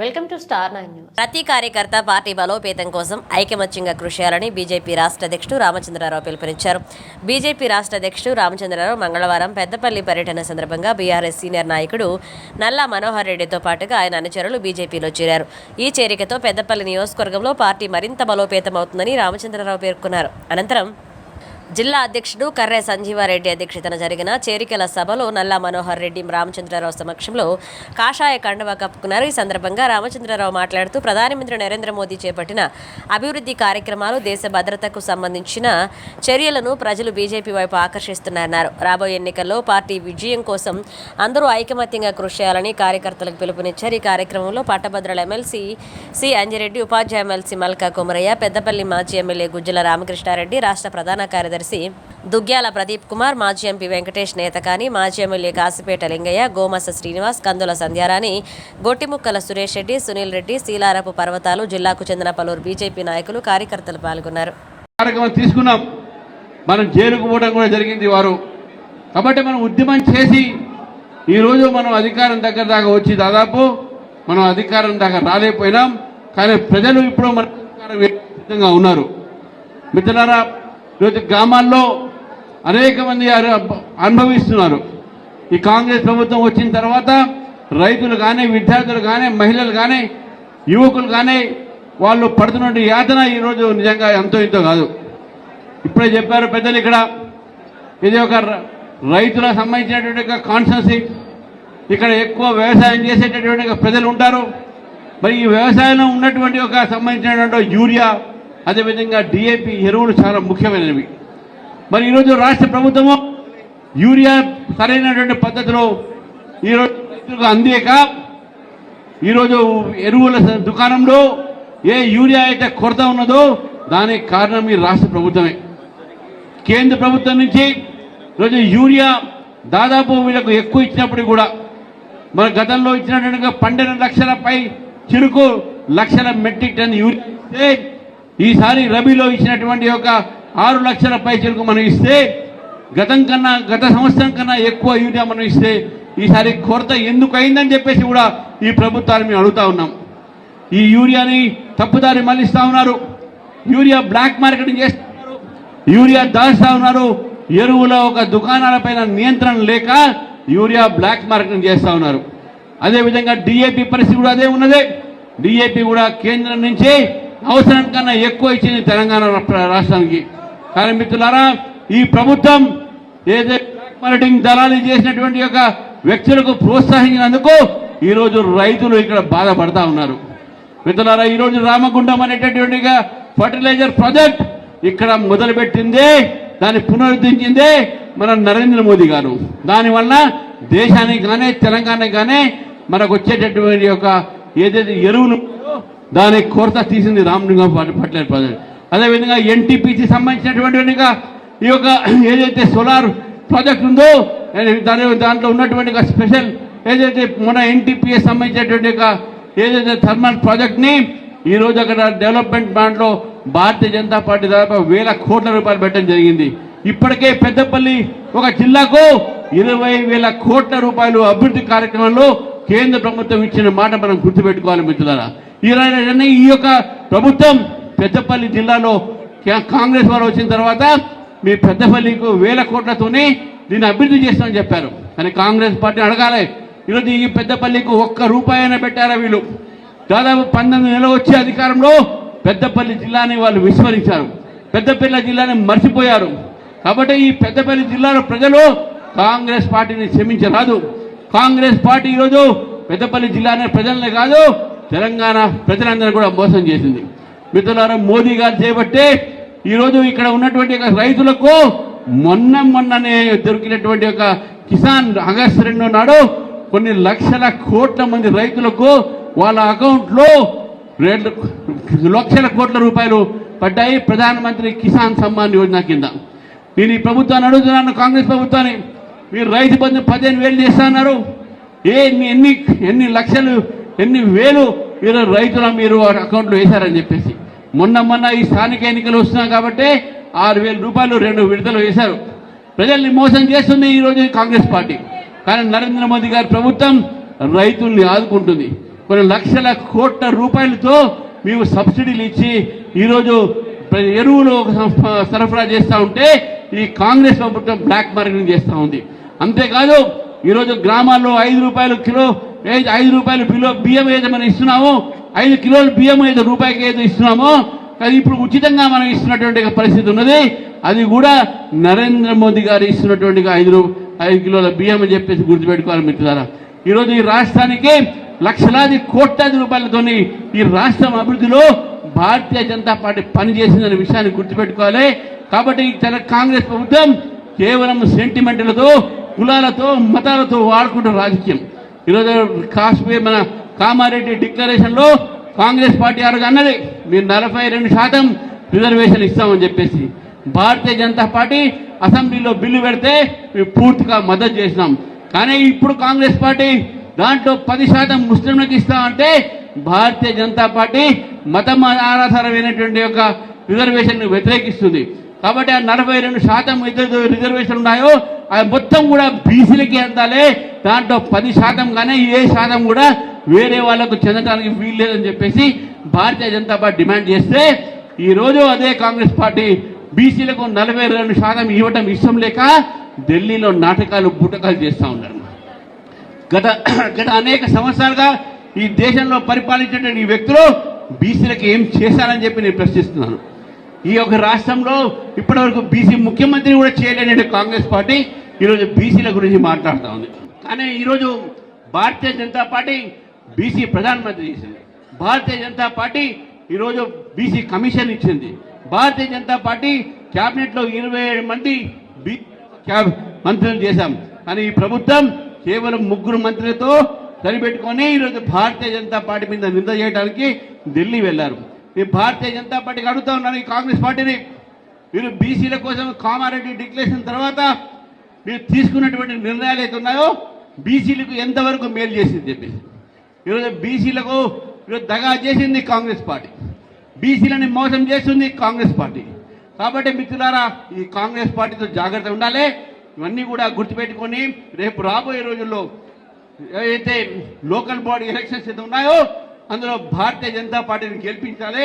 Welcome to star nine news. ప్రతి కార్యకర్త party బలోపేతం కోసం ఐకమత్యంగా కృషి చేయాలని బీజేపీ రాష్ట్ర అధ్యక్షుడు రామచంద్రరావు పిలుపునిచ్చారు. బీజేపీ రాష్ట్ర అధ్యక్షుడు రామచంద్రరావు మంగళవారం పెద్దపల్లి పర్యటన సందర్భంగా బీఆర్ఎస్ సీనియర్ నాయకుడు నల్లా మనోహర్ రెడ్డితో పాటుగా ఆయన అనుచరులు బీజేపీలో చేరారు. ఈ చేరికతో పెద్దపల్లి నియోజకవర్గంలో పార్టీ మరింత బలోపేతం అవుతుందని రామచంద్రరావు పేర్కొన్నారు. అనంతరం జిల్లా అధ్యక్షుడు కర్రే సంజీవారెడ్డి అధ్యక్షతన జరిగిన చేరికల సభలో నల్లా మనోహర్ రెడ్డి రామచంద్రరావు సమక్షంలో కాషాయ కండవ కప్పుకున్నారు. ఈ సందర్భంగా రామచంద్రరావు మాట్లాడుతూ ప్రధానమంత్రి నరేంద్ర మోదీ చేపట్టిన అభివృద్ధి కార్యక్రమాలు దేశ భద్రతకు సంబంధించిన చర్యలను ప్రజలు బీజేపీ వైపు ఆకర్షిస్తున్నారన్నారు రాబోయే ఎన్నికల్లో పార్టీ విజయం కోసం అందరూ ఐకమత్యంగా కృషి చేయాలని కార్యకర్తలకు పిలుపునిచ్చారు. ఈ కార్యక్రమంలో పట్టభద్రుల ఎమ్మెల్సీ సి అంజిరెడ్డి ఉపాధ్యాయ ఎమ్మెల్సీ మల్కా కుమరయ్య పెద్దపల్లి మాజీ ఎమ్మెల్యే గుజ్జల రామకృష్ణారెడ్డి రాష్ట్ర ప్రధాన కార్యదర్శి దుగ్గ్యాల ప్రదీప్ కుమార్ మాజీ ఎంపీ వెంకటేష్ నేతకాని మాజీ ఎమ్మెల్యే కాసిపేట లింగయ్య గోమస శ్రీనివాస్ కందుల సంధ్యారాణి గొట్టిముక్కల సురేష్ రెడ్డి సునీల్ రెడ్డి శీలారపు పర్వతాలు జిల్లాకు చెందిన పలువురు బీజేపీ నాయకులు కార్యకర్తలు పాల్గొన్నారు. కార్యక్రమం తీసుకున్నాం. మనం జైలుకు పోవడం కూడా జరిగింది వారు. కాబట్టి మనం ఉద్యమం చేసి ఈరోజు మనం అధికారం దగ్గర దాకా వచ్చి దాదాపు మనం అధికారం దాకా రాలేకపోయినాం. కానీ ప్రజలు ఇప్పుడు మన అధికారం ఉన్నారు? మిత్రులారా ఈరోజు గ్రామాల్లో అనేక మంది అనుభవిస్తున్నారు. ఈ కాంగ్రెస్ ప్రభుత్వం వచ్చిన తర్వాత రైతులు కానీ విద్యార్థులు కానీ మహిళలు కానీ యువకులు కానీ వాళ్ళు పడుతున్న యాతన ఈరోజు నిజంగా ఎంతో ఇంతో కాదు. ఇప్పుడే చెప్పారు పెద్దలు ఇక్కడ ఇది ఒక ర- రైతులకు సంబంధించినటువంటి ఒక కాన్స్టెన్సీ ఇక్కడ ఎక్కువ వ్యవసాయం చేసేటటువంటి ప్రజలు ఉంటారు. మరి ఈ వ్యవసాయంలో ఉన్నటువంటి ఒక సంబంధించినటువంటి యూరియా అదేవిధంగా డిఏపి ఎరువులు చాలా ముఖ్యమైనవి. మరి ఈరోజు రాష్ట్ర ప్రభుత్వము యూరియా సరైనటువంటి పద్ధతిలో ఈరోజు రైతులకు అందేక ఈరోజు ఎరువుల దుకాణంలో ఏ యూరియా అయితే కొరత ఉన్నదో దానికి కారణం ఈ రాష్ట్ర ప్రభుత్వమే. కేంద్ర ప్రభుత్వం నుంచి ఈరోజు యూరియా దాదాపు వీళ్ళకు ఎక్కువ ఇచ్చినప్పుడు కూడా మన గతంలో ఇచ్చినట్టుగా పన్నెండు లక్షల పై చిరుకు లక్షల మెట్రిక్ టన్ యూరియా ఇస్తే ఈసారి రబీలో ఇచ్చినటువంటి ఒక ఆరు లక్షల పై మనం ఇస్తే గతం కన్నా గత సంవత్సరం కన్నా ఎక్కువ యూరియా మనం ఇస్తే ఈసారి కొరత ఎందుకు అయిందని చెప్పేసి కూడా ఈ ప్రభుత్వాన్ని మేము అడుగుతా ఉన్నాం. ఈ యూరియాని తప్పుదారి మళ్ళిస్తా ఉన్నారు. యూరియా బ్లాక్ మార్కెటింగ్ చేస్తున్నారు యూరియా దాస్తా ఉన్నారు. ఎరువుల ఒక దుకాణాలపైన నియంత్రణ లేక యూరియా బ్లాక్ మార్కెటింగ్ చేస్తా ఉన్నారు. అదేవిధంగా డిఏపి పరిస్థితి కూడా అదే ఉన్నదే. డిఏపి కూడా కేంద్రం నుంచి అవసరం కన్నా ఎక్కువ ఇచ్చింది తెలంగాణ రాష్ట్రానికి. కానీ మిత్రులారా ఈ ప్రభుత్వం ఏదైతే బ్లాక్ మార్కెటింగ్ దళాలు చేసినటువంటి యొక్క వ్యక్తులకు ప్రోత్సహించినందుకు ఈరోజు రైతులు ఇక్కడ బాధపడతా ఉన్నారు. మిత్రులారా ఈరోజు రామగుండం అనేటటువంటి ఫర్టిలైజర్ ప్రాజెక్ట్ ఇక్కడ మొదలుపెట్టిందే దాన్ని పునరుద్ధరించిందే మన నరేంద్ర మోదీ గారు. దానివల్ల దేశానికి కానీ తెలంగాణకి కానీ మనకు వచ్చేటటువంటి యొక్క ఏదైతే ఎరువులు దాని కొరత తీసింది రామలింగం పట్టలేదు ప్రాజెక్ట్ అదేవిధంగా ఎన్టీపీసీ సంబంధించినటువంటి యొక్క ఈ యొక్క ఏదైతే సోలార్ ప్రాజెక్ట్ ఉందో దాని దాంట్లో ఉన్నటువంటి స్పెషల్ ఏదైతే మన ఎన్టీపీఎస్ సంబంధించినటువంటి ఏదైతే థర్మల్ ప్రాజెక్ట్ని ఈ రోజు అక్కడ డెవలప్మెంట్ ప్లాంట్లో భారతీయ జనతా పార్టీ దాదాపు వేల కోట్ల రూపాయలు పెట్టడం జరిగింది. ఇప్పటికే పెద్దపల్లి ఒక జిల్లాకు ఇరవై వేల కోట్ల రూపాయలు అభివృద్ధి కార్యక్రమంలో కేంద్ర ప్రభుత్వం ఇచ్చిన మాట మనం గుర్తుపెట్టుకోవాలి మిత్రులారా. ఈ ఈ యొక్క ప్రభుత్వం పెద్దపల్లి జిల్లాలో కాంగ్రెస్ వారు వచ్చిన తర్వాత మీ పెద్దపల్లికి వేల కోట్లతోనే దీన్ని అభివృద్ధి చేస్తామని చెప్పారు. కానీ కాంగ్రెస్ పార్టీ అడగాలి. ఈరోజు ఈ పెద్దపల్లికి ఒక్క రూపాయి అయినా పెట్టారా వీళ్ళు? దాదాపు పంతొమ్మిది నెలలు వచ్చే అధికారంలో పెద్దపల్లి జిల్లాని వాళ్ళు విస్మరించారు. పెద్దపల్లి జిల్లాని మర్చిపోయారు. కాబట్టి ఈ పెద్దపల్లి జిల్లాలో ప్రజలు కాంగ్రెస్ పార్టీని క్షమించరాదు. కాంగ్రెస్ పార్టీ ఈరోజు పెద్దపల్లి జిల్లానే ప్రజలనే కాదు తెలంగాణ ప్రజలందరూ కూడా మోసం చేసింది. మిత్రులారా మోదీ గారు చేపట్టే ఈరోజు ఇక్కడ ఉన్నటువంటి రైతులకు మొన్న మొన్ననే దొరికినటువంటి ఒక కిసాన్ ఆగస్టు రెండో నాడు కొన్ని లక్షల కోట్ల మంది రైతులకు వాళ్ళ అకౌంట్లో రెండు లక్షల కోట్ల రూపాయలు పడ్డాయి ప్రధానమంత్రి కిసాన్ సమ్మాన్ యోజన కింద. నేను ఈ ప్రభుత్వాన్ని అడుగుతున్నాను కాంగ్రెస్ ప్రభుత్వాన్ని. మీరు రైతు బంధు పదిహేను వేలు చేస్తున్నారు ఏ ఎన్ని ఎన్ని ఎన్ని లక్షలు ఎన్ని వేలు మీరు రైతుల మీరు అకౌంట్లో వేశారని చెప్పేసి. మొన్న మొన్న ఈ స్థానిక ఎన్నికలు వస్తున్నాయి కాబట్టి ఆరు వేల రూపాయలు రెండు విడుదల వేశారు. ప్రజల్ని మోసం చేస్తుంది ఈరోజు కాంగ్రెస్ పార్టీ. కానీ నరేంద్ర మోదీ గారి ప్రభుత్వం రైతుల్ని ఆదుకుంటుంది. కొన్ని లక్షల కోట్ల రూపాయలతో మేము సబ్సిడీలు ఇచ్చి ఈరోజు ఎరువులు స- సరఫరా చేస్తూ ఉంటే ఈ కాంగ్రెస్ ప్రభుత్వం బ్లాక్ మార్కెటింగ్ చేస్తూ ఉంది. అంతేకాదు ఈరోజు గ్రామాల్లో ఐదు రూపాయలు కిలో ఏ- ఐదు రూపాయలు కిలో బియ్యం ఏదో మనం ఇస్తున్నామో ఐదు కిలోలు బియ్యం ఏదో రూపాయికి ఏదో ఇస్తున్నామో అది ఇప్పుడు ఉచితంగా మనం ఇస్తున్నటువంటి పరిస్థితి ఉన్నది. అది కూడా నరేంద్ర మోదీ గారు ఇస్తున్నటువంటి ఐదు రూ- ఐదు కిలోల బియ్యం అని చెప్పేసి గుర్తుపెట్టుకోవాలి మిత్రులారా. ఈరోజు ఈ రాష్ట్రానికి లక్షలాది కోట్లాది రూపాయలతోని ఈ రాష్ట్రం అభివృద్ధిలో భారతీయ జనతా పార్టీ పనిచేసిందనే విషయాన్ని గుర్తుపెట్టుకోవాలి. కాబట్టి తన కాంగ్రెస్ ప్రభుత్వం కేవలం సెంటిమెంట్లతో కులాలతో మతాలతో వాడుకుంటున్న రాజకీయం. ఈరోజు కాశ్మీర్ మన కామారెడ్డి డిక్లరేషన్లో కాంగ్రెస్ పార్టీ ఆ అన్నది మీరు నలభై రెండు శాతం రిజర్వేషన్ ఇస్తామని చెప్పేసి భారతీయ జనతా పార్టీ అసెంబ్లీలో బిల్లు పెడితే మేము పూర్తిగా మద్దతు చేసినాం. కానీ ఇప్పుడు కాంగ్రెస్ పార్టీ దాంట్లో పది శాతం ముస్లింలకు ఇస్తామంటే భారతీయ జనతా పార్టీ మతం ఆధారమైనటువంటి యొక్క రిజర్వేషన్ వ్యతిరేకిస్తుంది. కాబట్టి ఆ నలభై రెండు శాతం ఏదైతే రిజర్వేషన్ ఉన్నాయో అది మొత్తం కూడా బీసీలకి అందాలే. దాంట్లో పది శాతం కానీ ఏ శాతం కూడా వేరే వాళ్ళకు చెందడానికి వీల్లేదని చెప్పేసి భారతీయ జనతా పార్టీ డిమాండ్ చేస్తే ఈ రోజు అదే కాంగ్రెస్ పార్టీ బీసీలకు నలభై రెండు శాతం ఇవ్వటం ఇష్టం లేక ఢిల్లీలో నాటకాలు బూటకాలు చేస్తూ ఉన్నారు. గత గత అనేక సంవత్సరాలుగా ఈ దేశంలో పరిపాలించేటువంటి ఈ వ్యక్తులు బీసీలకు ఏం చేశారని చెప్పి నేను ప్రశ్నిస్తున్నాను. ఈ యొక్క రాష్ట్రంలో ఇప్పటివరకు బీసీ ముఖ్యమంత్రి కూడా చేయలేని కాంగ్రెస్ పార్టీ ఈరోజు బీసీల గురించి మాట్లాడుతూ ఉంది. కానీ ఈరోజు భారతీయ జనతా పార్టీ బీసీ ప్రధానమంత్రి చేసింది. భారతీయ జనతా పార్టీ ఈరోజు బీసీ కమిషన్ ఇచ్చింది. భారతీయ జనతా పార్టీ క్యాబినెట్లో ఇరవై ఏడు మంది బీ క్యాబ్ మంత్రులు చేశాం. కానీ ఈ ప్రభుత్వం కేవలం ముగ్గురు మంత్రులతో సరిపెట్టుకొని ఈరోజు భారతీయ జనతా పార్టీ మీద నింద చేయడానికి ఢిల్లీ వెళ్ళారు. ఈ భారతీయ జనతా పార్టీకి అడుగుతా ఉన్నాను ఈ కాంగ్రెస్ పార్టీని. మీరు బీసీల కోసం కామారెడ్డి డిక్లరేషన్ తర్వాత మీరు తీసుకున్నటువంటి నిర్ణయాలు అయితే ఉన్నాయో బీసీలకు ఎంతవరకు మేలు చేసింది చెప్పేసి. ఈరోజు బీసీలకు ఈరోజు దగా చేసింది కాంగ్రెస్ పార్టీ. బీసీలని మోసం చేస్తుంది కాంగ్రెస్ పార్టీ. కాబట్టి మిత్రులారా ఈ కాంగ్రెస్ పార్టీతో జాగ్రత్త ఉండాలి. ఇవన్నీ కూడా గుర్తుపెట్టుకొని రేపు రాబోయే రోజుల్లో ఏదైతే లోకల్ బాడీ ఎలక్షన్స్ అయితే ఉన్నాయో అందులో భారతీయ జనతా పార్టీని గెలిపించాలి.